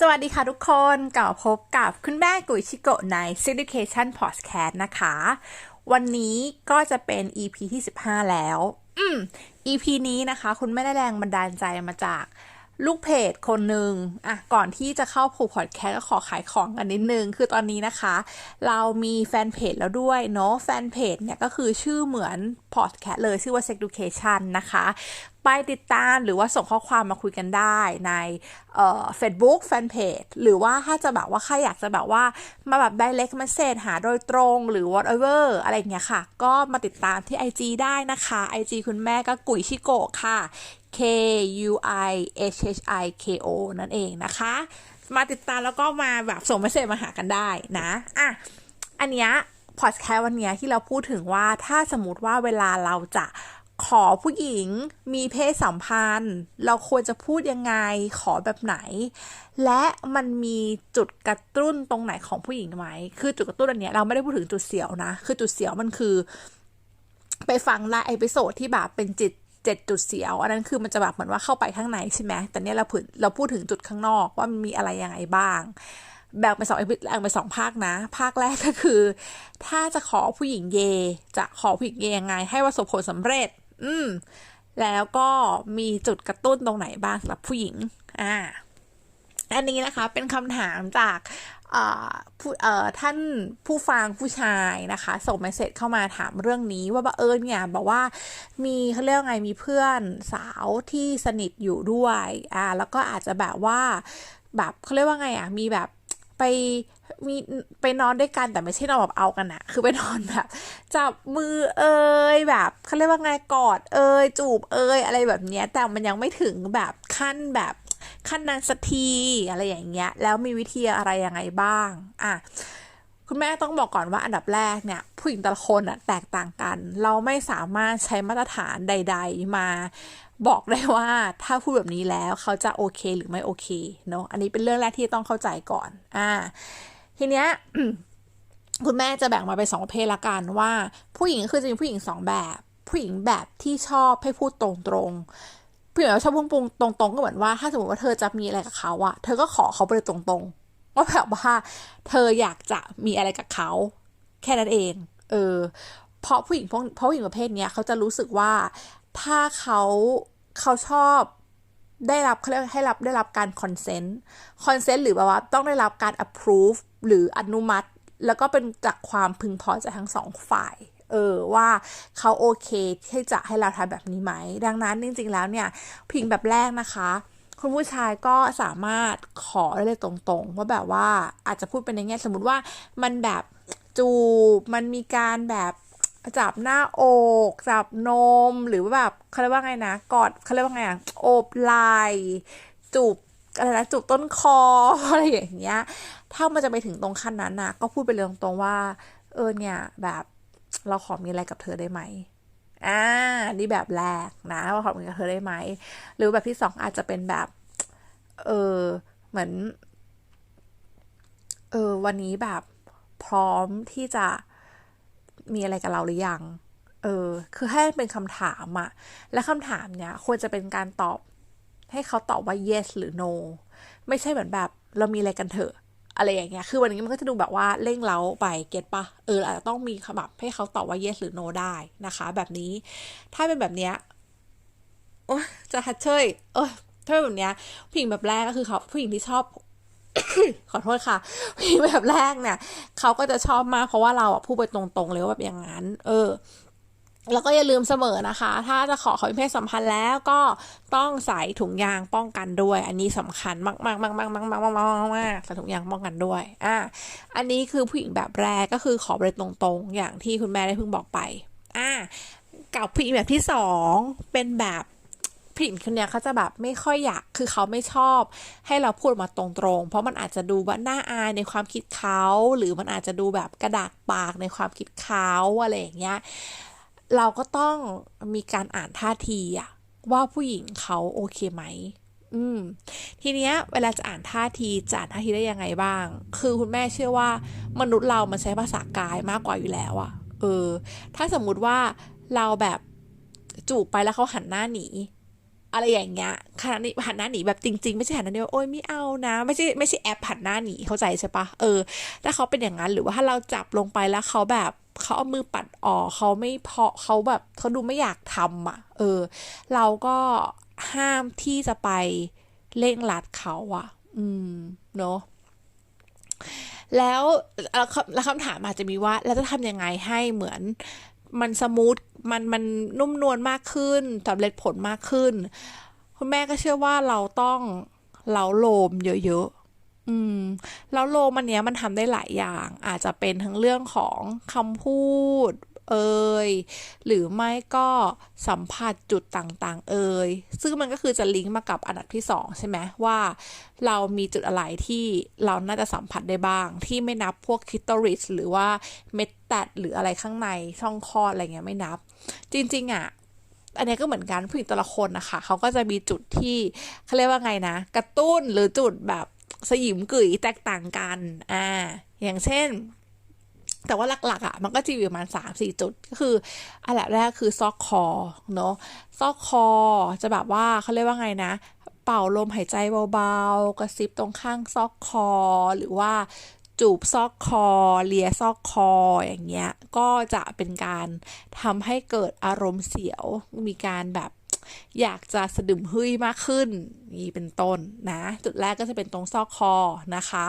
สวัสดีค่ะทุกคนกลับพบกับคุณแม่กุยชิโกะใน Education Podcast นะคะ วันนี้ก็จะเป็น EP ที่ 15 แล้ว อืม EP นี้นะคะ คุณแม่ได้แรงบันดาลใจมาจาก ลูกเพจคนหนึ่งอะ ก่อนที่จะเข้าผูกพอดแคสก็ขอขายของกันนิดนึง คือตอนนี้นะคะ เรามีแฟนเพจแล้วด้วยเนาะ แฟนเพจเนี่ยก็คือชื่อเหมือนพอดแคสเลยชื่อว่า Sex Education นะคะ ไปติดตามหรือว่าส่งข้อความมาคุยกันได้ในเอ่อ Facebook แฟนเพจหรือว่าถ้าจะแบบว่าใครอยากจะแบบว่ามาแบบ direct message หาโดยตรงหรือ whatever อะไรอย่างเงี้ยค่ะ ก็มาติดตามที่ IG ได้นะคะ IG คุณแม่ก็กุยชิโกะค่ะ K U I H H I K O นั่นเองนะคะ มาติดตามแล้วก็มาแบบส่งเมสเซจมาหากันได้นะอะอันเนี้ยพอดแคสต์วันเนี้ยที่เราพูดถึงว่าถ้าสมมติว่าเวลาเราจะขอผู้หญิงมีเพศสัมพันธ์ เราควรจะพูดยังไงขอแบบไหน และมันมีจุดกระตุ้นตรงไหนของผู้หญิงไหม คือจุดกระตุ้นอันเนี้ยเราไม่ได้พูดถึงจุดเสียวนะ คือจุดเสียวมันคือ ไปฟังไลน์เอพิโซดที่แบบเป็นจิต เจ็ดจุดเสียวอันนั้นคือมันจะแบบเหมือนว่าเข้าไปข้างในใช่ไหมแต่เนี้ยเราพูดเราพูดถึงจุดข้างนอกว่ามันมีอะไรยังไงบ้าง แบ่งเป็นสองแบ่งเป็นสองภาคนะ ภาคแรกก็คือ ถ้าจะขอผู้หญิงเย จะขอผู้หญิงเยยังไง ให้ประสบผลสำเร็จ อืมแล้วก็มีจุดกระตุ้นตรงไหนบ้างสำหรับผู้หญิง อ่า อันนี้นะคะเป็นคำถามจาก ท่านผู้ฟังผู้ชายนะคะ ส่งเมสเซจเข้ามาถามเรื่องนี้ว่าเออเนี่ยบอกว่ามีเขาเรียกไงมีเพื่อนสาวที่สนิทอยู่ด้วยอ่าแล้วก็อาจจะแบบว่าแบบเขาเรียกว่าไงอะมีแบบไปมีไปนอนด้วยกันแต่ไม่ใช่นอนแบบเอากันอะคือไปนอนแบบจับมือเอยแบบเขาเรียกว่าไงกอดเอยจูบเอยอะไรแบบเนี้ยแต่มันยังไม่ถึงแบบขั้นแบบ ขั้นนั้นสักทีอะไรอย่างเงี้ย แล้วมีวิธีอะไรยังไงบ้างอะคุณแม่ต้องบอกก่อนว่าอันดับแรกเนี่ย ผู้หญิงแต่ละคนอะแตกต่างกัน เราไม่สามารถใช้มาตรฐานใด ๆ มาบอกได้ว่าถ้าพูดแบบนี้แล้วเขาจะโอเคหรือไม่โอเคเนาะอันนี้เป็นเรื่องแรกที่ต้องเข้าใจก่อนอ่าทีเนี้ยคุณแม่จะแบ่งมาเป็นสองประเภทละกันว่า ผู้หญิงคือจะมีผู้หญิงสองแบบ ผู้หญิงแบบที่ชอบให้พูดตรงๆ ผู้หญิงชอบพูดตรงๆก็เหมือนว่าถ้าสมมติว่าเธอจะมีอะไรกับเขาอะเธอก็ขอเขาไปตรงๆว่าแบบว่าเธออยากจะมีอะไรกับเขา แค่นั้นเอง เออ เพราะผู้หญิงพวกเพราะผู้หญิงประเภทเนี้ยเขาจะรู้สึกว่าถ้าเขาเขาชอบได้รับเขาเรียกให้รับได้รับการคอนเซนต์คอนเซนต์หรือแบบว่าต้องได้รับการ approve หรืออนุมัติ แล้วก็เป็นจากความพึงพอใจทั้งสองฝ่าย เออว่าเขาโอเคที่จะให้เราทำแบบนี้ไหม ดังนั้นจริงๆแล้วเนี่ยพิงแบบแรกนะคะคุณผู้ชายก็สามารถขอได้เลยตรงๆว่าแบบว่าอาจจะพูดเป็นในแง่สมมติว่ามันแบบจูบมันมีการแบบจับหน้าอก จับนมหรือว่าแบบเขาเรียกว่าไงนะกอดเขาเรียกว่าไงอะโอบไหล่จูบอะไรนะจูบต้นคออะไรอย่างเงี้ย ถ้ามันจะไปถึงตรงขั้นนั้นนะก็พูดไปเลยตรงๆว่า เออเนี่ยแบบ เราขอมีอะไรกับเธอได้ไหมอ่านี่แบบแรกนะว่าขอมีกับเธอได้ไหม หรือแบบที่สองอาจจะเป็นแบบ เออเหมือน เออ วันนี้แบบพร้อมที่จะมีอะไรกับเราหรือยัง เออ คือให้เป็นคำถามอะและคำถามเนี้ยควรจะเป็นการตอบ ให้เขาตอบว่า yes หรือ no ไม่ใช่เหมือนแบบ เรามีอะไรกันเถอะ อะไรอย่างเงี้ย คือวันนี้มันก็จะดูแบบว่าเร่งเล้าไป เก็ตปะเอออาจจะต้องมีคำแบบให้เขาตอบว่า yes หรือ no ได้นะคะ แบบนี้ ถ้าเป็นแบบเนี้ยโอ้จะฮัดเชยเออถ้าเป็นแบบเนี้ย ผู้หญิงแบบแรกก็คือเขาผู้หญิงที่ชอบขอโทษค่ะพี่แบบแรกเนี่ย เขาก็จะชอบมากเพราะว่าเราอะพูดไปตรงๆเลยว่าแบบอย่างนั้น เออ แล้วก็อย่าลืมเสมอนะคะ ถ้าจะขอขาเป็นเพศสัมพันธ์แล้วก็ต้องใส่ถุงยางป้องกันด้วย อันนี้สำคัญมากมากมากมากมากมากมากมากมากใส่ถุงยางป้องกันด้วย อะอันนี้คือผู้หญิงแบบแรกก็คือขอไปตรงๆ อย่างที่คุณแม่ได้เพิ่งบอกไป อะกับผู้หญิงแบบที่สองเป็นแบบผู้หญิงคนนี้เขาจะแบบไม่ค่อยอยาก คือเขาไม่ชอบ ให้เราพูดมาตรงๆ เพราะมันอาจจะดูว่าน่าอายในความคิดเขา หรือมันอาจจะดูแบบกระดากปากในความคิดเขาอะไรอย่างเงี้ย เราก็ต้องมีการอ่านท่าทีอะว่าผู้หญิงเขาโอเคไหม อืม ทีเนี้ยเวลาจะอ่านท่าทีจะอ่านท่าทีได้ยังไงบ้าง คือคุณแม่เชื่อว่ามนุษย์เรามันใช้ภาษากายมากกว่าอยู่แล้วอะเออ ถ้าสมมุติว่าเราแบบจูบไปแล้วเขาหันหน้าหนีอะไรอย่างเงี้ยขณะนี้หันหน้าหนีแบบจริง ๆ ไม่ใช่หันหน้าหนียวโอ๊ยไม่เอานะ ไม่ใช่ไม่ใช่แอปหันหน้าหนีเข้าใจใช่ปะเออถ้าเขาเป็นอย่างนั้นหรือว่าถ้าเราจับลงไปแล้วเขาแบบ เขาเอามือปัดออกเขาไม่พอเขาแบบเขาดูไม่อยากทำอะ เออ เราก็ห้ามที่จะไปเร่งรัดเขาอะ อืม เนาะแล้วแล้วคำถามอาจจะมีว่าแล้วจะทำยังไงให้เหมือนมันสมูทมันมันนุ่มนวลมากขึ้นสำเร็จผลมากขึ้น คุณแม่ก็เชื่อว่าเราต้องเล้าโลมเยอะๆ อืม แล้วโลมันเนี้ยมันทำได้หลายอย่าง อาจจะเป็นทั้งเรื่องของคำพูด เอ่ยหรือไม่ก็สัมผัสจุดต่างๆ เอ่ยซึ่งมันก็คือจะลิงก์มากับอันดับที่สองใช่ไหมว่า เรามีจุดอะไรที่เราน่าจะสัมผัสได้บ้าง ที่ไม่นับพวกคิตอริสหรือว่าเมตตัดหรืออะไรข้างในช่องคลอดอะไรเงี้ยไม่นับ จริง ๆอะอันนี้ก็เหมือนกันผู้หญิงแต่ละคนนะคะเขาก็จะมีจุดที่เขาเรียกว่าไงนะ กระตุ้นหรือจุดแบบ สยิมกึ๋ยแตกต่างกัน อ่า อย่างเช่น แต่ว่าหลักๆอะ มันก็จะอยู่ประมาณสามสี่จุด ก็คือ อันแรกคือซอกคอ เนาะ ซอกคอจะแบบว่าเขาเรียกว่าไงนะ เป่าลมหายใจเบาๆ กระซิบตรงข้างซอกคอ หรือว่าจูบซอกคอ เลียซอกคออย่างเงี้ย ก็จะเป็นการทำให้เกิดอารมณ์เสียว มีการแบบ อยากจะสะดึมหึ่ยมากขึ้น นี่เป็นต้นนะ จุดแรกก็จะเป็นตรงซอกคอนะคะ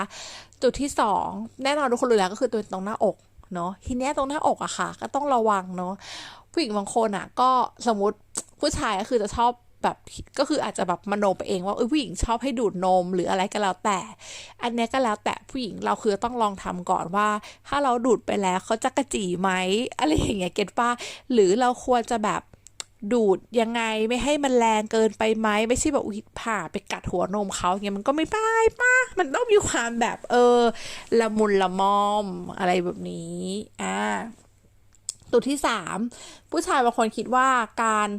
จุดที่สองแน่นอนทุกคนรู้แล้วก็คือตัวตรงหน้าอกเนาะทีเนี้ยตรงหน้าอกอะค่ะ ก็ต้องระวังเนาะผู้หญิงบางคนอะก็สมมติผู้ชายก็คือจะชอบแบบก็คืออาจจะแบบมโนไปเองว่าเออผู้หญิงชอบให้ดูดนมหรืออะไรก็แล้วแต่ อันนี้ก็แล้วแต่ผู้หญิงเราคือต้องลองทำก่อนว่า ถ้าเราดูดไปแล้วเขาจะกระจีไหมอะไรอย่างเงี้ยเก็ตป้าหรือเราควรจะแบบ ดูดยังไงไม่ให้มันแรงเกินไปไหมไม่ใช่แบบอุ้ยผ่าไปกัดหัวนมเขาเงี้ยมันก็ไม่ป้ายป้ามันต้องมีความแบบเออละมุนละมอมอะไรแบบนี้อ่าตัวที่สามผู้ชายบางคนคิดว่าการ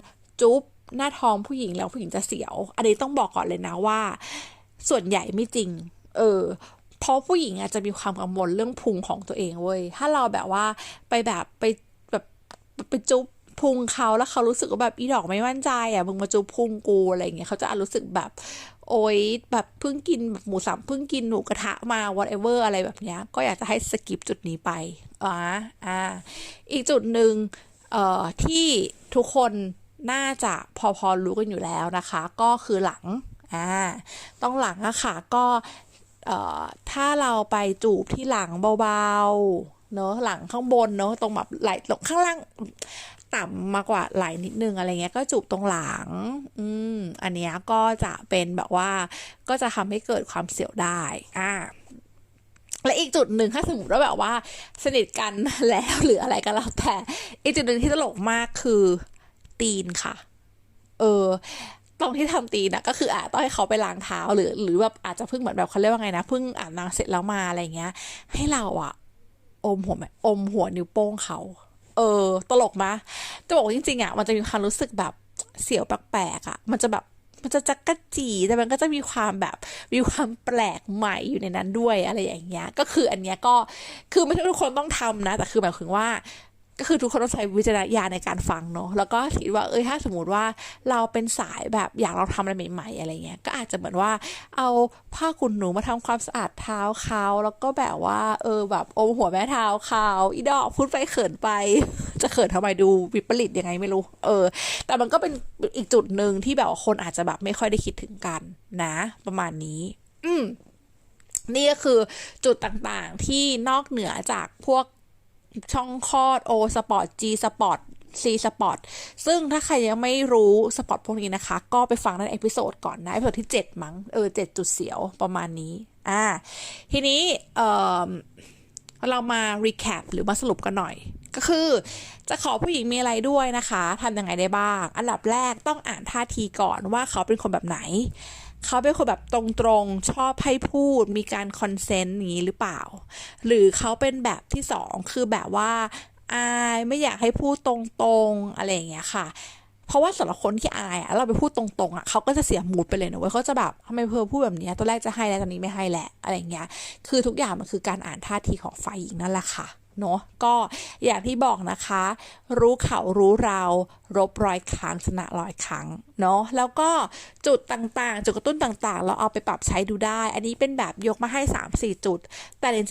จุ๊บหน้าท้องผู้หญิงแล้วผู้หญิงจะเสียว อันนี้ต้องบอกก่อนเลยนะว่า ส่วนใหญ่ไม่จริง เออเพราะผู้หญิงอาจจะมีความกังวลเรื่องพุงของตัวเองเว้ย ถ้าเราแบบว่าไปแบบไปแบบไปจุ๊บ พุงเขาแล้วเขารู้สึกว่าแบบอีดอกไม่มั่นใจอะมึงมาจุ๊บพุงกูอะไรเงี้ยเขาจะรู้สึกแบบ โอ๊ยแบบเพิ่งกินแบบหมูสับเพิ่งกินหนูกระทะมา whatever อะไรแบบเนี้ยก็อยากจะให้สกิปจุดนี้ไปอ่าอ่าอีกจุดหนึ่งเอ่อที่ทุกคนน่าจะพอพอรู้กันอยู่แล้วนะคะ ก็คือหลังอ่าต้องหลังอะค่ะก็เอ่อถ้าเราไปจูบที่หลังเบาๆเนอะหลังข้างบนเนอะตรงแบบไหลตรงข้างล่าง ต่ำมากกว่าไหล่นิดนึงอะไรเงี้ยก็จูบตรงหลัง อืม อันเนี้ยก็จะเป็นแบบว่า ก็จะทำให้เกิดความเสียวได้ อ่าและอีกจุดหนึ่งถ้าสมมติว่าแบบว่า สนิทกันแล้วหรืออะไรก็แล้วแต่อีกจุดหนึ่งที่ตลกมากคือตีนค่ะ เออตรงที่ทำตีนนะก็คืออาจต้องให้เขาไปล้างเท้าหรือ หรือแบบอาจจะเพิ่งเหมือนแบบเขาเรียกว่าไงนะเพิ่งอาบน้ำเสร็จแล้วมาอะไรเงี้ย ให้เราอะอมหัวอมหัวนิ้วโป้งเขา เออ ตลกมะจะบอกจริงๆอะมันจะมีความรู้สึกแบบเสียวแปลกๆอะมันจะแบบมันจะจักกะจีแต่มันก็จะมีความแบบมีความแปลกใหม่อยู่ในนั้นด้วยอะไรอย่างเงี้ย ก็คืออันเนี้ยก็คือไม่ใช่ทุกคนต้องทำนะ แต่คือหมายถึงว่า ก็คือทุกคนต้องใช้วิจารณญาณในการฟังเนาะแล้วก็คิดว่าเอ้ยถ้าสมมติว่าเราเป็นสายแบบอยากเราทำอะไรใหม่ๆอะไรเงี้ยก็อาจจะเหมือนว่าเอาผ้าขุนหนูมาทำความสะอาดเท้าเขาแล้วก็แบบว่า เออแบบอมหัวแม่เท้าเขาอีดอกพูดไปเขินไป จะเขินทำไมดูวิปริตยังไงไม่รู้ เออ แต่มันก็เป็นอีกจุดหนึ่งที่แบบคนอาจจะแบบไม่ค่อยได้คิดถึงกันนะ ประมาณนี้ อืมนี่ก็คือจุดต่างๆที่นอกเหนือจากพวก ช่องคลอด O สปอร์ต G สปอร์ต C สปอร์ตซึ่งถ้าใครยังไม่รู้สปอร์ตพวกนี้นะคะ ก็ไปฟังในเอพิโซดก่อนนะเอพิโซดที่ 7 มั้งเออ7จุดเสียวประมาณนี้ อ่า ทีนี้เออเรามา recap หรือมาสรุปกันหน่อย ก็คือจะขอผู้หญิงมีอะไรด้วยนะคะทำยังไงได้บ้าง อันดับแรกต้องอ่านท่าทีก่อนว่าเขาเป็นคนแบบไหน เขาเป็นคนแบบตรงๆ ชอบให้พูดมีการคอนเซนต์นี้หรือเปล่า หรือเขาเป็นแบบที่สองคือแบบว่าอายไม่อยากให้พูดตรงๆอะไรอย่างเงี้ยค่ะเพราะว่าสำหรับคนที่อายอะเราไปพูดตรงๆอะเขาก็จะเสียมูดไปเลยนะเว้ยเขาจะแบบทำไมเพอพูดแบบนี้ตอนแรกจะให้แล้วตอนนี้ไม่ให้แหละอะไรเงี้ย คือทุกอย่างมันคือการอ่านท่าทีของฝ่ายหญิงนั่นแหละค่ะ เนาะก็อย่างที่บอกนะคะ รู้เขารู้เรารบร้อยครั้งชนะร้อยครั้งเนาะแล้วก็จุดต่างๆ จุดกระตุ้นต่างๆ เราเอาไปปรับใช้ดูได้ อันนี้เป็นแบบยกมาให้ 3-4 จุด แต่จริง